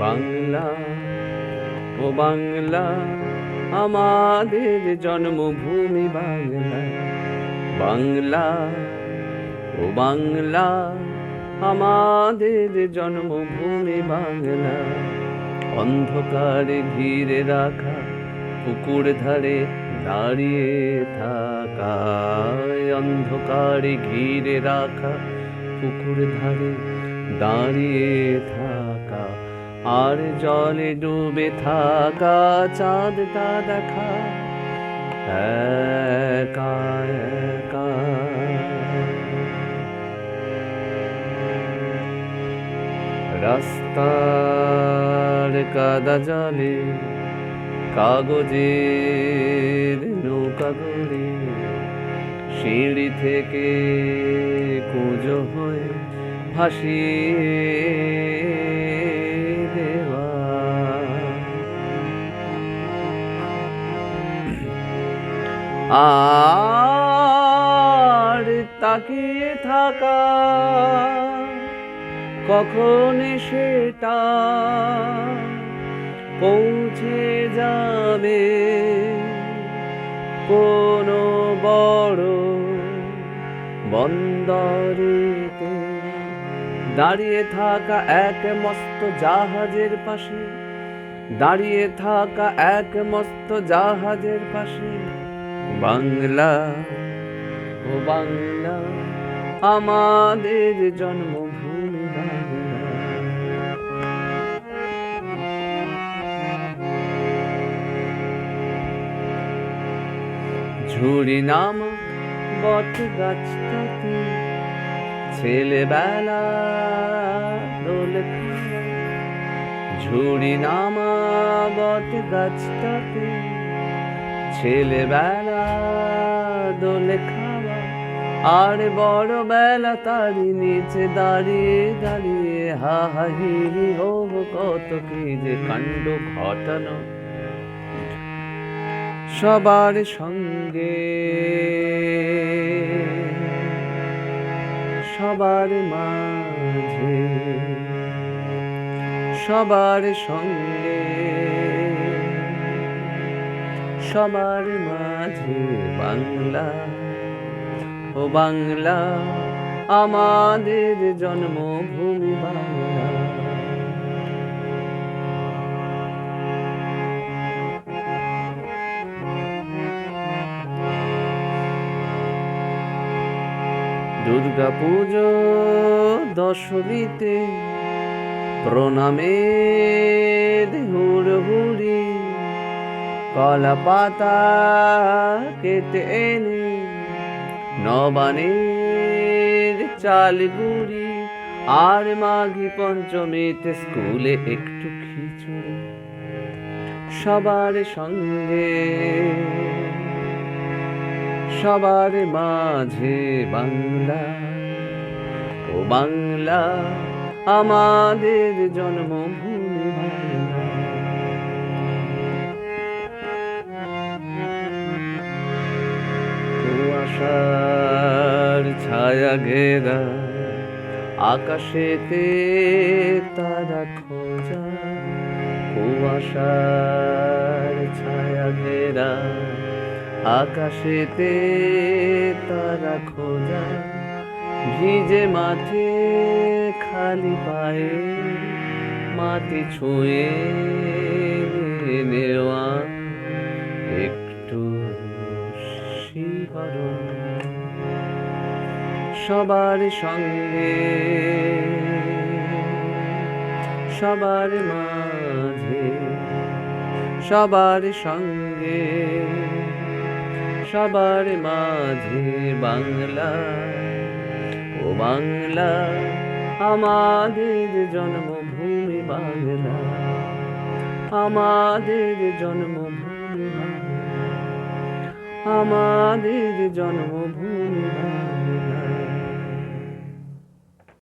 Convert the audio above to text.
বাংলা। ও বাংলা, আমাদের জন্মভূমি বাংলা। বাংলা, ও বাংলা, আমাদের জন্মভূমি বাংলা। অন্ধকারে ঘিরে রাখা, পুকুর ধারে দাঁড়িয়ে থাকা। অন্ধকারে ঘিরে রাখা, পুকুর ধারে দাঁড়িয়ে থাকা। আর জলে ডুবে থাকা চাঁদটা দেখা। একা একা। রাস্তার কাদা জলে, কাগজের নৌকা গড়ে সিঁড়ি থেকে কুঁজো হয়ে ভাসিয়ে আর তাকিয়ে থাকা কখন সেটা পৌঁছে যাবে কোনো বড় বন্দরেতে। দাঁড়িয়ে থাকা এক মস্ত জাহাজের পাশে, দাঁড়িয়ে থাকা এক মস্ত জাহাজের পাশে। বাংলা ও বাংলা আমাদের জন্মভূমি বাংলা ঝুড়ি নাম বট গাছটাতে ছেলেবেলা দোল। ঝুড়ি নামা বট গাছটাতে ছেলেবেলা দোল খাওয়া। আর বড় বেলা তারি নিচে দাঁড়িয়ে দাঁড়িয়ে হা হা হি হি কত কি যে কাণ্ড ঘটানো। সবার সঙ্গে সবার মাঝে সবার সঙ্গে সবার মাঝে বাংলা। ও বাংলা আমাদের জন্মভূমি বাংলা। দুর্গা পুজো দশমীতে প্রণামের হুড়হুড়ি। কলা পাতা কেটে এনে নবানের চাল গুড়ি আর মাঘী পঞ্চমীতে স্কুলে একটু খিচুড়ি। সবার সঙ্গে, সবার মাঝে বাংলা ও বাংলা আমাদের জন্মভূমি বাংলা। কুয়াশার ছায়া ঘেরা, আকাশেতে তারা খোঁজা, কুয়াশার ছায়া ঘেরা, আকাশেতে তারা খোঁজা, ভিজে মাঠে খালি পায়ে মাটি ছুঁয়ে নেওয়া। শিহরণ সবার সঙ্গে, সবার মাঝে, সবার সঙ্গে, সবার মাঝে বাংলা ও বাংলা আমাদের জন্মভূমি বাংলা, আমাদের জন্মভূমি বাংলা। আমাদের জন্মভূমি।